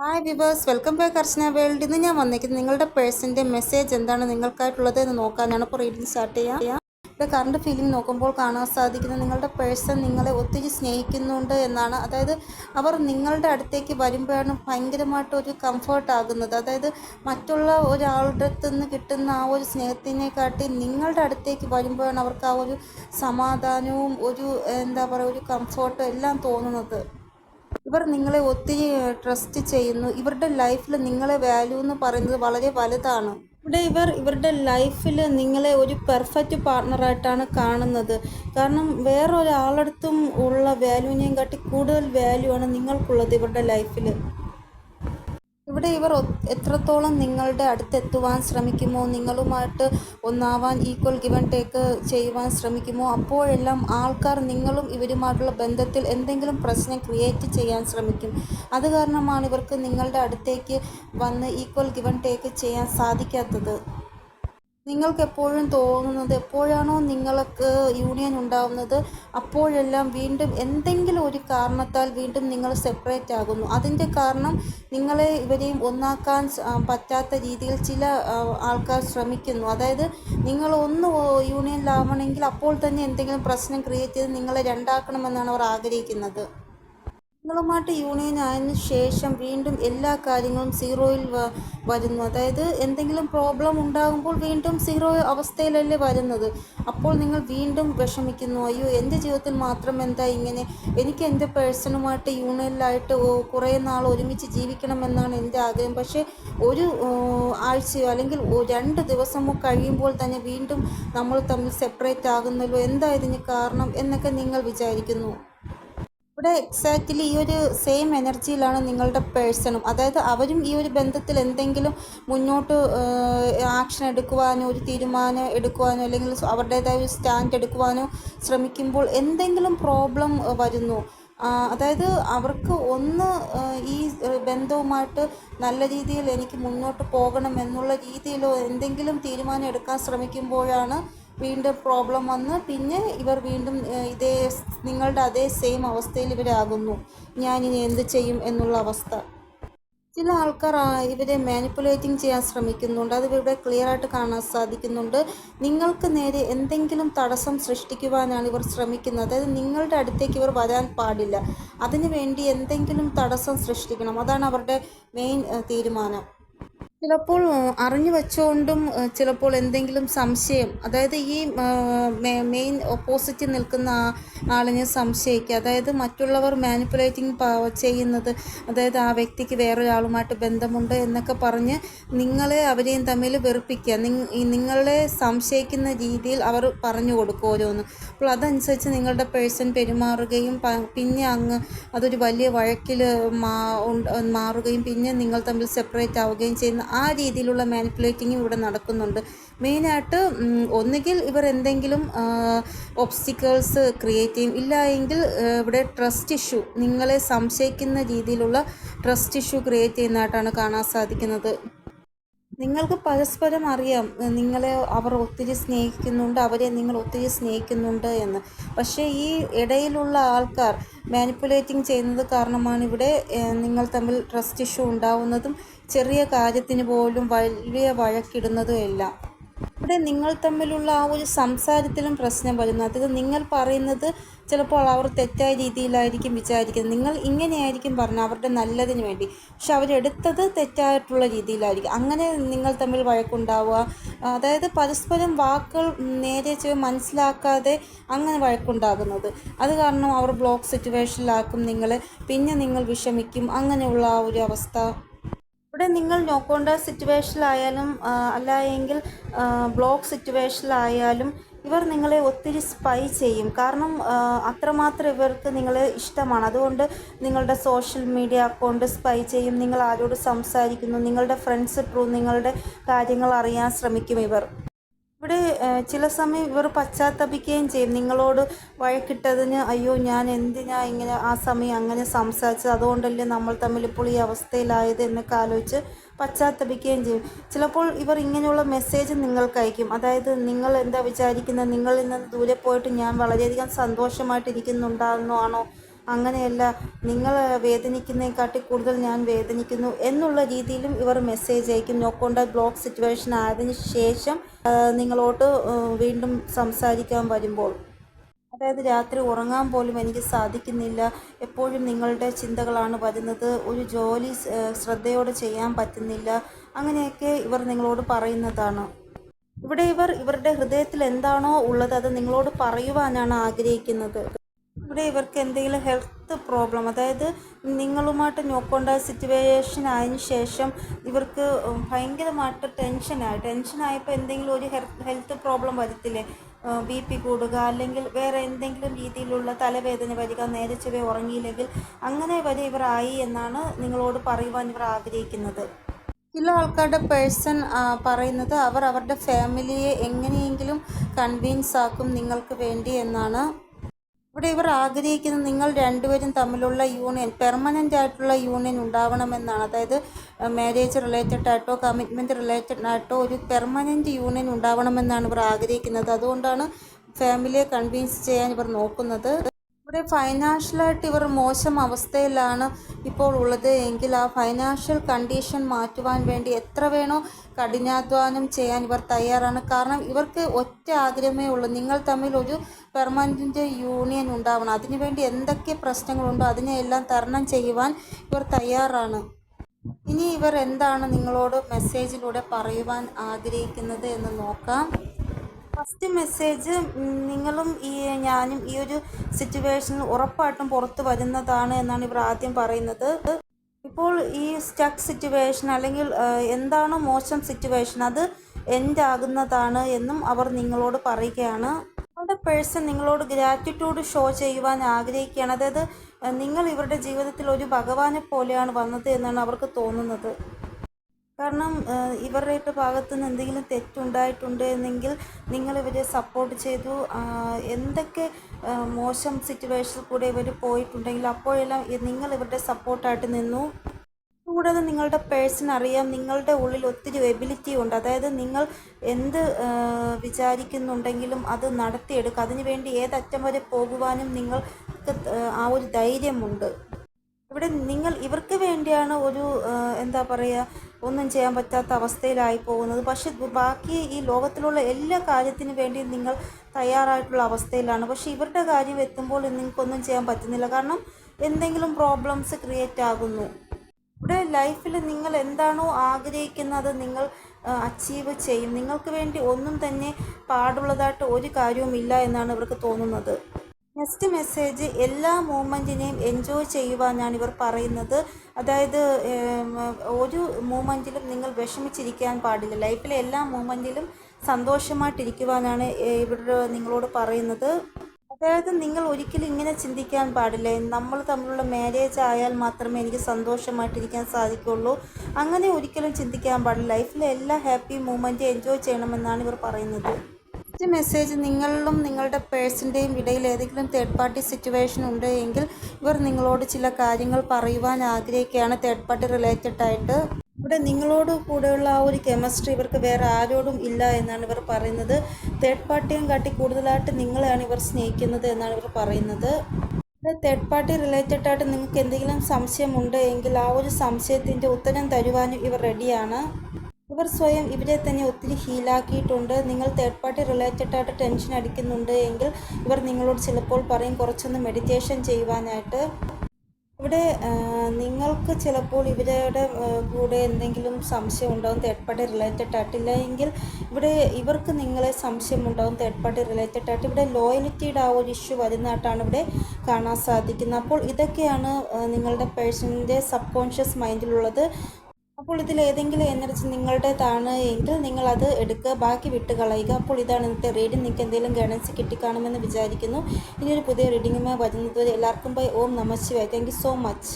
Hi viewers welcome back Archana world ഇന്ന് ഞാൻ വന്നിരിക്കുന്നത് നിങ്ങളുടെ പേഴ്സന്റെ മെസ്സേജ് എന്താണ് നിങ്ങൾക്കായിട്ടുള്ളത് എന്ന് നോക്കാനാണ് ഇപ്പോൾ റീഡിങ് സ്റ്റാർട്ട് ചെയ്യാം. ഇവിടെ കറണ്ട് ഫീലിംഗ് നോക്കുമ്പോൾ കാണാൻ സാധിക്കുന്നത് നിങ്ങളുടെ പേഴ്സൺ നിങ്ങളെ ഒത്തിരി സ്നേഹിക്കുന്നുണ്ട് എന്നാണ്. അതായത് അവർ നിങ്ങളുടെ അടുത്തേക്ക് വരുമ്പോഴാണ് ഭയങ്കരമായിട്ട് ഒരു കംഫർട്ട് ആകുന്നത്. അതായത് മറ്റുള്ള ഒരാളുടെ അടുത്ത് നിന്ന് കിട്ടുന്ന ആ ഒരു സ്നേഹത്തിനെക്കാട്ടി നിങ്ങളുടെ അടുത്തേക്ക് വരുമ്പോഴാണ് അവർക്ക് ആ ഒരു സമാധാനവും ഒരു എന്താ പറയുക ഒരു കംഫർട്ടും എല്ലാം തോന്നുന്നത്. ഇവർ നിങ്ങളെ ഒത്തിരി ട്രസ്റ്റ് ചെയ്യുന്നു. ഇവരുടെ ലൈഫിൽ നിങ്ങളെ വാല്യൂ എന്ന് പറയുന്നത് വളരെ വലുതാണ്. ഇവിടെ ഇവർ ഇവരുടെ ലൈഫിൽ നിങ്ങളെ ഒരു പെർഫെക്റ്റ് പാർട്ണറായിട്ടാണ് കാണുന്നത്. കാരണം വേറൊരാളടുത്തും ഉള്ള വാല്യൂവിനെയും കാട്ടി കൂടുതൽ വാല്യൂ ആണ് നിങ്ങൾക്കുള്ളത് ഇവരുടെ ലൈഫിൽ ഇവിടെ ഇവർ എത്രത്തോളം നിങ്ങളുടെ അടുത്തെത്തുവാൻ ശ്രമിക്കുമോ നിങ്ങളുമായിട്ട് ഒന്നാവാൻ ഈക്വൽ ഗിവൻ ടേക്ക് ചെയ്യുവാൻ ശ്രമിക്കുമോ അപ്പോഴെല്ലാം ആൾക്കാർ നിങ്ങളും ഇവരുമായിട്ടുള്ള ബന്ധത്തിൽ എന്തെങ്കിലും പ്രശ്നം ക്രിയേറ്റ് ചെയ്യാൻ ശ്രമിക്കും. അത് കാരണമാണ് ഇവർക്ക് നിങ്ങളുടെ അടുത്തേക്ക് വന്ന് ഈക്വൽ ഗിവൻ ടേക്ക് ചെയ്യാൻ സാധിക്കാത്തത്. നിങ്ങൾക്ക് എപ്പോഴും തോന്നുന്നത് എപ്പോഴാണോ നിങ്ങൾക്ക് യൂണിയൻ ഉണ്ടാവുന്നത് അപ്പോഴെല്ലാം വീണ്ടും എന്തെങ്കിലും ഒരു കാരണത്താൽ വീണ്ടും നിങ്ങൾ സെപ്പറേറ്റ് ആകുന്നു. അതിന്റെ കാരണം നിങ്ങളെ ഇവരെയും ഒന്നാക്കാൻ പറ്റാത്ത രീതിയിൽ ചില ആൾക്കാർ ശ്രമിക്കുന്നു. അതായത് നിങ്ങൾ ഒന്ന് യൂണിയനിലാവണമെങ്കിൽ അപ്പോൾ തന്നെ എന്തെങ്കിലും പ്രശ്നം ക്രിയേറ്റ് ചെയ്ത് നിങ്ങളെ രണ്ടാക്കണമെന്നാണ് അവർ ആഗ്രഹിക്കുന്നത്. നിങ്ങളുമായിട്ട് യൂണിയൻ ആയതിന് ശേഷം വീണ്ടും എല്ലാ കാര്യങ്ങളും സീറോയിൽ വരുന്നു. അതായത് എന്തെങ്കിലും പ്രോബ്ലം ഉണ്ടാകുമ്പോൾ വീണ്ടും സീറോ അവസ്ഥയിലല്ലേ വരുന്നത്. അപ്പോൾ നിങ്ങൾ വീണ്ടും വിഷമിക്കുന്നു. അയ്യോ എന്റെ ജീവിതത്തിൽ മാത്രം എന്താ ഇങ്ങനെ? എനിക്ക് എന്റെ പേഴ്സണുമായിട്ട് യൂണിയനിലായിട്ട് കുറേ നാൾ ഒരുമിച്ച് ജീവിക്കണമെന്നാണ് എന്റെ ആഗ്രഹം. പക്ഷേ ഒരു ആഴ്ചയോ അല്ലെങ്കിൽ രണ്ട് ദിവസമോ കഴിയുമ്പോൾ തന്നെ വീണ്ടും നമ്മൾ തമ്മിൽ സെപ്പറേറ്റ് ആകുന്നല്ലോ. എന്താ ഇതിന് കാരണം എന്നൊക്കെ നിങ്ങൾ വിചാരിക്കുന്നു. ഇവിടെ എക്സാക്റ്റ്ലി ഈ ഒരു സെയിം എനർജിയിലാണ് നിങ്ങളുടെ പേഴ്സണും അതായത് അവരും ഈ ഒരു ബന്ധത്തിൽ എന്തെങ്കിലും മുന്നോട്ട് ആക്ഷൻ എടുക്കുവാനോ ഒരു തീരുമാനം എടുക്കുവാനോ അല്ലെങ്കിൽ അവരുടേതായ ഒരു സ്റ്റാൻഡ് എടുക്കുവാനോ ശ്രമിക്കുമ്പോൾ എന്തെങ്കിലും പ്രോബ്ലം വരുന്നു. അതായത് അവർക്ക് ഒന്ന് ഈ ബന്ധവുമായിട്ട് നല്ല രീതിയിൽ എനിക്ക് മുന്നോട്ട് പോകണം എന്നുള്ള രീതിയിലോ എന്തെങ്കിലും തീരുമാനം എടുക്കാൻ ശ്രമിക്കുമ്പോഴാണ് വീണ്ടും പ്രോബ്ലം വന്ന് പിന്നെ ഇവർ വീണ്ടും ഇതേ നിങ്ങളുടെ അതേ സെയിം അവസ്ഥയിൽ ഇവരാകുന്നു. ഞാനിനി എന്ത് ചെയ്യും എന്നുള്ള അവസ്ഥ. ചില ആൾക്കാർ ഇവരെ മാനിപ്പുലേറ്റിംഗ് ചെയ്യാൻ ശ്രമിക്കുന്നുണ്ട്. അത് ഇവിടെ ക്ലിയർ ആയിട്ട് കാണാൻ സാധിക്കുന്നുണ്ട്. നിങ്ങൾക്ക് നേരെ എന്തെങ്കിലും തടസ്സം സൃഷ്ടിക്കുവാനാണ് ഇവർ ശ്രമിക്കുന്നത്. അതായത് നിങ്ങളുടെ അടുത്തേക്ക് ഇവർ വരാൻ പാടില്ല. അതിനു വേണ്ടി എന്തെങ്കിലും തടസ്സം സൃഷ്ടിക്കണം. അതാണ് അവരുടെ മെയിൻ തീരുമാനം. ചിലപ്പോൾ അറിഞ്ഞു വെച്ചുകൊണ്ടും ചിലപ്പോൾ എന്തെങ്കിലും സംശയം അതായത് ഈ മെയിൻ ഓപ്പോസിറ്റ് നിൽക്കുന്ന ആളിനെ സംശയിക്കുക അതായത് മറ്റുള്ളവർ മാനിപ്പുലേറ്റിംഗ് ചെയ്യുന്നത് അതായത് ആ വ്യക്തിക്ക് വേറൊരാളുമായിട്ട് ബന്ധമുണ്ട് എന്നൊക്കെ പറഞ്ഞ് നിങ്ങളെ അവരെയും തമ്മിൽ വെറുപ്പിക്കുക നിങ്ങളെ സംശയിക്കുന്ന രീതിയിൽ അവർ പറഞ്ഞു കൊടുക്കും ഓരോന്ന്. അപ്പോൾ അതനുസരിച്ച് നിങ്ങളുടെ പേഴ്സൺ പെരുമാറുകയും പിന്നെ അങ്ങ് അതൊരു വലിയ വഴക്കിൽ മാറുകയും പിന്നെ നിങ്ങൾ തമ്മിൽ സെപ്പറേറ്റ് ആവുകയും ചെയ്യുന്ന ആ രീതിയിലുള്ള മാനിപ്പുലേറ്റിംഗ് ഇവിടെ നടക്കുന്നുണ്ട്. മെയിനായിട്ട് ഒന്നുകിൽ ഇവർ എന്തെങ്കിലും ഒബ്സ്റ്റിക്കിൾസ് ക്രിയേറ്റ് ചെയ്യും. ഇല്ല എങ്കിൽ ഇവിടെ ട്രസ്റ്റ് ഇഷ്യൂ നിങ്ങളെ സംശയിക്കുന്ന രീതിയിലുള്ള ട്രസ്റ്റ് ഇഷ്യൂ ക്രിയേറ്റ് ചെയ്യുന്നതായിട്ടാണ് കാണാൻ സാധിക്കുന്നത്. നിങ്ങൾക്ക് പരസ്പരം അറിയാം നിങ്ങളെ അവർ ഒത്തിരി സ്നേഹിക്കുന്നുണ്ട് അവരെ നിങ്ങൾ ഒത്തിരി സ്നേഹിക്കുന്നുണ്ട് എന്ന്. പക്ഷേ ഈ ഇടയിലുള്ള ആൾക്കാർ മാനിപ്പുലേറ്റിംഗ് ചെയ്യുന്നത് കാരണമാണ് ഇവിടെ നിങ്ങൾ തമ്മിൽ ട്രസ്റ്റ് ഇഷ്യൂ ഉണ്ടാവുന്നതും ചെറിയ കാര്യത്തിന് പോലും വലിയ വഴക്കിടുന്നതും എല്ലാം. ഇവിടെ നിങ്ങൾ തമ്മിലുള്ള ആ ഒരു സംസാരത്തിലും പ്രശ്നം വരുന്നു. അതിൽ നിങ്ങൾ പറയുന്നത് ചിലപ്പോൾ അവർ തെറ്റായ രീതിയിലായിരിക്കും വിചാരിക്കുന്നത്. നിങ്ങൾ ഇങ്ങനെയായിരിക്കും പറഞ്ഞു അവരുടെ നല്ലതിന് വേണ്ടി. പക്ഷെ അവരെടുത്തത് തെറ്റായിട്ടുള്ള രീതിയിലായിരിക്കും. അങ്ങനെ നിങ്ങൾ തമ്മിൽ വഴക്കുണ്ടാവുക. അതായത് പരസ്പരം വാക്കുകൾ നേരെ ചെ മനസ്സിലാക്കാതെ അങ്ങനെ വഴക്കുണ്ടാകുന്നത്. അത് കാരണം അവർ ബ്ലോക്ക് സിറ്റുവേഷനിലാക്കും നിങ്ങൾ പിന്നെ നിങ്ങൾ വിഷമിക്കും. അങ്ങനെയുള്ള ആ ഒരു അവസ്ഥ ഇവിടെ നിങ്ങൾ നോക്കേണ്ട സിറ്റുവേഷനിലായാലും അല്ല എങ്കിൽ ബ്ലോക്ക് സിറ്റുവേഷനിലായാലും ഇവർ നിങ്ങളെ ഒത്തിരി സ്പൈ ചെയ്യും. കാരണം അത്രമാത്രം ഇവർക്ക് നിങ്ങളെ ഇഷ്ടമാണ്. അതുകൊണ്ട് നിങ്ങളുടെ സോഷ്യൽ മീഡിയ അക്കൗണ്ട് സ്പൈ ചെയ്യും. നിങ്ങൾ ആരോട് സംസാരിക്കുന്നു? നിങ്ങളുടെ ഫ്രണ്ട്സ് ത്രൂ നിങ്ങളുടെ കാര്യങ്ങൾ അറിയാൻ ശ്രമിക്കും ഇവർ. ഇവിടെ ചില സമയം ഇവർ പശ്ചാത്തപിക്കുകയും ചെയ്യും. നിങ്ങളോട് വഴക്കിട്ടതിന് അയ്യോ ഞാൻ എന്തിനാ ഇങ്ങനെ ആ സമയം അങ്ങനെ സംസാരിച്ചത്? അതുകൊണ്ടല്ലേ നമ്മൾ തമ്മിൽ ഇപ്പോൾ ഈ അവസ്ഥയിലായത്? എന്നൊക്കെ ആലോചിച്ച് പശ്ചാത്തപിക്കുകയും ചെയ്യും. ചിലപ്പോൾ ഇവർ ഇങ്ങനെയുള്ള മെസ്സേജ് നിങ്ങൾക്ക് അയക്കും. അതായത് നിങ്ങൾ എന്താ വിചാരിക്കുന്നത്? നിങ്ങളിൽ നിന്ന് ദൂരെ പോയിട്ട് ഞാൻ വളരെയധികം സന്തോഷമായിട്ടിരിക്കുന്നുണ്ടാകുന്നതാണോ അങ്ങനെയല്ല നിങ്ങൾ വേദനിക്കുന്നതിനെക്കാട്ടി കൂടുതൽ ഞാൻ വേദനിക്കുന്നു എന്നുള്ള രീതിയിലും ഇവർ മെസ്സേജ് അയക്കും. നോ കോണ്ടാക്ട് ബ്ലോക്ക് സിറ്റുവേഷൻ ആയതിനു ശേഷം നിങ്ങളോട്ട് നിങ്ങളോട് വീണ്ടും സംസാരിക്കാൻ വരുമ്പോൾ. അതായത് രാത്രി ഉറങ്ങാൻ പോലും എനിക്ക് സാധിക്കുന്നില്ല. എപ്പോഴും നിങ്ങളുടെ ചിന്തകളാണ് വരുന്നത്. ഒരു ജോലി ശ്രദ്ധയോടെ ചെയ്യാൻ പറ്റുന്നില്ല. അങ്ങനെയൊക്കെ ഇവർ നിങ്ങളോട് പറയുന്നതാണ്. ഇവിടെ ഇവർ ഇവരുടെ ഹൃദയത്തിൽ എന്താണോ ഉള്ളത് അത് നിങ്ങളോട് പറയുവാനാണ് ആഗ്രഹിക്കുന്നത്. ഇവിടെ ഇവർക്ക് എന്തെങ്കിലും ഹെൽത്ത് പ്രോബ്ലം അതായത് നിങ്ങളുമായിട്ട് നോക്കേണ്ട സിറ്റുവേഷൻ ആയതിനു ശേഷം ഇവർക്ക് ഭയങ്കരമായിട്ട് ടെൻഷനായി ടെൻഷനായപ്പോൾ എന്തെങ്കിലും ഒരു ഹെൽത്ത് പ്രോബ്ലം വരത്തില്ലേ? ബി പി കൂടുക അല്ലെങ്കിൽ വേറെ എന്തെങ്കിലും രീതിയിലുള്ള തലവേദന വരിക നേരെ ചെവേ ഉറങ്ങിയില്ലെങ്കിൽ അങ്ങനെ വരെ ഇവരായി എന്നാണ് നിങ്ങളോട് പറയുവാൻ ഇവർ ആഗ്രഹിക്കുന്നത്. ചില ആൾക്കാരുടെ പേഴ്സൺ പറയുന്നത് അവർ അവരുടെ ഫാമിലിയെ എങ്ങനെയെങ്കിലും കൺവീൻസ് ആക്കും നിങ്ങൾക്ക് വേണ്ടി എന്നാണ് ഇവിടെ ഇവർ ആഗ്രഹിക്കുന്നത് നിങ്ങൾ രണ്ടുപേരും തമ്മിലുള്ള യൂണിയൻ പെർമനന്റ് ആയിട്ടുള്ള യൂണിയൻ ഉണ്ടാവണമെന്നാണ്. അതായത് മാരേജ് റിലേറ്റഡ് ആയിട്ടോ കമ്മിറ്റ്മെന്റ് റിലേറ്റഡ് ആയിട്ടോ ഒരു പെർമനന്റ് യൂണിയൻ ഉണ്ടാവണമെന്നാണ് ഇവർ ആഗ്രഹിക്കുന്നത്. അതുകൊണ്ടാണ് ഫാമിലിയെ കൺവിൻസ് ചെയ്യാൻ ഇവർ നോക്കുന്നത്. ഇവിടെ ഫൈനാൻഷ്യലായിട്ട് ഇവർ മോശം അവസ്ഥയിലാണ് ഇപ്പോൾ ഉള്ളത് എങ്കിൽ ആ ഫൈനാൻഷ്യൽ കണ്ടീഷൻ മാറ്റുവാൻ വേണ്ടി എത്ര വേണോ കഠിനാധ്വാനം ചെയ്യാൻ ഇവർ തയ്യാറാണ്. കാരണം ഇവർക്ക് ഒറ്റ ആഗ്രഹമേ ഉള്ളൂ. നിങ്ങൾ തമ്മിൽ ഒരു പെർമനന്റ് യൂണിയൻ ഉണ്ടാവണം. അതിനുവേണ്ടി എന്തൊക്കെ പ്രശ്നങ്ങളുണ്ടോ അതിനെയെല്ലാം തരണം ചെയ്യുവാൻ ഇവർ തയ്യാറാണ്. ഇനി ഇവർ എന്താണ് നിങ്ങളോട് മെസ്സേജിലൂടെ പറയുവാൻ ആഗ്രഹിക്കുന്നത് എന്ന് നോക്കാം. ഫസ്റ്റ് മെസ്സേജ് നിങ്ങളും ഈ ഞാനും ഈ ഒരു സിറ്റുവേഷനിൽ ഉറപ്പായിട്ടും പുറത്തു വരുന്നതാണ് എന്നാണ് ഇവർ ആദ്യം പറയുന്നത്. ഇപ്പോൾ ഈ സ്റ്റക്ക് സിറ്റുവേഷൻ അല്ലെങ്കിൽ എന്താണോ മോശം സിറ്റുവേഷൻ? അത് എൻഡ് ആകുന്നതാണ് എന്നും അവർ നിങ്ങളോട് പറയുകയാണ്. നിങ്ങളുടെ പേഴ്സൺ നിങ്ങളോട് ഗ്രാറ്റിറ്റ്യൂഡ് ഷോ ചെയ്യുവാൻ ആഗ്രഹിക്കുകയാണ്? അതായത് നിങ്ങൾ ഇവരുടെ ജീവിതത്തിൽ ഒരു ഭഗവാനെ പോലെയാണ് വന്നത് എന്നാണ് അവർക്ക് തോന്നുന്നത്. കാരണം ഇവരുടെ ഭാഗത്തു നിന്ന് എന്തെങ്കിലും തെറ്റുണ്ടായിട്ടുണ്ട് എന്നെങ്കിൽ നിങ്ങൾ ഇവരെ സപ്പോർട്ട് ചെയ്തു. എന്തൊക്കെ മോശം സിറ്റുവേഷനിൽ കൂടെ ഇവർ പോയിട്ടുണ്ടെങ്കിൽ അപ്പോഴെല്ലാം നിങ്ങൾ ഇവരുടെ സപ്പോർട്ടായിട്ട് നിന്നു. കൂടാതെ നിങ്ങളുടെ പേഴ്സൺ അറിയാം നിങ്ങളുടെ ഉള്ളിൽ ഒത്തിരി എബിലിറ്റി ഉണ്ട്. അതായത് നിങ്ങൾ എന്ത് വിചാരിക്കുന്നുണ്ടെങ്കിലും അത് നടത്തിയെടുക്കുക. അതിനുവേണ്ടി ഏതറ്റം വരെ പോകുവാനും നിങ്ങൾക്ക് ആ ഒരു ധൈര്യമുണ്ട്. ഇവിടെ നിങ്ങൾ ഇവർക്ക് വേണ്ടിയാണ് ഒരു എന്താ പറയുക ഒന്നും ചെയ്യാൻ പറ്റാത്ത അവസ്ഥയിലായി പോകുന്നത്. പക്ഷെ ബാക്കി ഈ ലോകത്തിലുള്ള എല്ലാ കാര്യത്തിനു വേണ്ടിയും നിങ്ങൾ തയ്യാറായിട്ടുള്ള അവസ്ഥയിലാണ്. പക്ഷെ ഇവരുടെ കാര്യം എത്തുമ്പോൾ നിങ്ങൾക്കൊന്നും ചെയ്യാൻ പറ്റുന്നില്ല. കാരണം എന്തെങ്കിലും പ്രോബ്ലംസ് ക്രിയേറ്റ് ആകുന്നു. ഇവിടെ ലൈഫിൽ നിങ്ങൾ എന്താണോ ആഗ്രഹിക്കുന്നത് നിങ്ങൾ അച്ചീവ് ചെയ്യും. നിങ്ങൾക്ക് വേണ്ടി ഒന്നും തന്നെ പാടുള്ളതായിട്ട് ഒരു കാര്യവുമില്ല എന്നാണ് ഇവർക്ക് തോന്നുന്നത്. നെക്സ്റ്റ് മെസ്സേജ് എല്ലാ മൂമെന്റിനെയും എൻജോയ് ചെയ്യുവാനാണ് ഇവർ പറയുന്നത്. അതായത് ഒരു മൂമെന്റിലും നിങ്ങൾ വിഷമിച്ചിരിക്കാൻ പാടില്ല. ലൈഫിലെ എല്ലാ മൂമെന്റിലും സന്തോഷമായിട്ടിരിക്കുവാനാണ് ഇവർ നിങ്ങളോട് പറയുന്നത്. അതായത് നിങ്ങൾ ഒരിക്കലും ഇങ്ങനെ ചിന്തിക്കാൻ പാടില്ല? നമ്മൾ തമ്മിലുള്ള മാരേജ് ആയാൽ മാത്രമേ എനിക്ക് സന്തോഷമായിട്ടിരിക്കാൻ സാധിക്കുള്ളൂ. അങ്ങനെ ഒരിക്കലും ചിന്തിക്കാൻ പാടില്ല. ലൈഫിലെ എല്ലാ ഹാപ്പി മൂമെന്റും എൻജോയ് ചെയ്യണമെന്നാണ് ഇവർ പറയുന്നത്. ഈ മെസ്സേജ് നിങ്ങളിലും നിങ്ങളുടെ പേഴ്സിന്റെയും ഇടയിൽ ഏതെങ്കിലും തേർഡ് പാർട്ടി സിറ്റുവേഷൻ ഉണ്ട് എങ്കിൽ ഇവർ നിങ്ങളോട് ചില കാര്യങ്ങൾ പറയുവാൻ ആഗ്രഹിക്കുകയാണ്. തേർഡ് പാർട്ടി റിലേറ്റഡ് ആയിട്ട് ഇവിടെ നിങ്ങളോട് കൂടെയുള്ള ആ ഒരു കെമിസ്ട്രി ഇവർക്ക് വേറെ ആരോടും ഇല്ല എന്നാണ് ഇവർ പറയുന്നത്. തേർഡ് പാർട്ടിയും കാട്ടി കൂടുതലായിട്ട് നിങ്ങളെയാണ് ഇവർ സ്നേഹിക്കുന്നത് എന്നാണ് ഇവർ പറയുന്നത്. തേർഡ് പാർട്ടി റിലേറ്റഡ് ആയിട്ട് നിങ്ങൾക്ക് എന്തെങ്കിലും സംശയമുണ്ട് എങ്കിൽ ആ ഒരു സംശയത്തിന്റെ ഉത്തരം തരുവാനും ഇവർ റെഡിയാണ് ഇവർ സ്വയം ഇവരെ തന്നെ ഒത്തിരി ഹീലാക്കിയിട്ടുണ്ട് നിങ്ങൾ തേർഡ് പാർട്ടി റിലേറ്റഡ് ആയിട്ട് ടെൻഷൻ അടിക്കുന്നുണ്ട് എങ്കിൽ ഇവർ നിങ്ങളോട് ചിലപ്പോൾ പറയും കുറച്ചൊന്ന് മെഡിറ്റേഷൻ ചെയ്യുവാനായിട്ട്. ഇവിടെ നിങ്ങൾക്ക് ചിലപ്പോൾ ഇവരുടെ കൂടെ എന്തെങ്കിലും സംശയം ഉണ്ടാവും തേർഡ് പാർട്ടി റിലേറ്റഡ് ആയിട്ടില്ല എങ്കിൽ ഇവിടെ ഇവർക്ക് നിങ്ങളെ സംശയം ഉണ്ടാവും തേർഡ് പാർട്ടി റിലേറ്റഡ് ആയിട്ട്. ഇവിടെ ലോയലിറ്റിയുടെ ആ ഒരു ഇഷ്യൂ വരുന്നതായിട്ടാണ് ഇവിടെ കാണാൻ സാധിക്കുന്നത്. അപ്പോൾ ഇതൊക്കെയാണ് നിങ്ങളുടെ പേഴ്സണിന്റെ സബ് കോൺഷ്യസ് മൈൻഡിലുള്ളത് അപ്പോൾ ഇതിൽ ഏതെങ്കിലും എനർജി നിങ്ങളുടേതാണ് എങ്കിൽ നിങ്ങൾ അത് എടുക്കുക ബാക്കി വിട്ട് കളയുക. അപ്പോൾ ഇതാണ് ഇന്നത്തെ റീഡിംഗ് നിങ്ങൾക്ക് എന്തെങ്കിലും ഗൈഡൻസ് കിട്ടിക്കാണുമെന്ന് വിചാരിക്കുന്നു. ഇനിയൊരു പുതിയ റീഡിങ്ങുമായി വരുന്നതുവരെ എല്ലാവർക്കും ബൈ ഓം നമ ശിവായ താങ്ക് സോ മച്ച്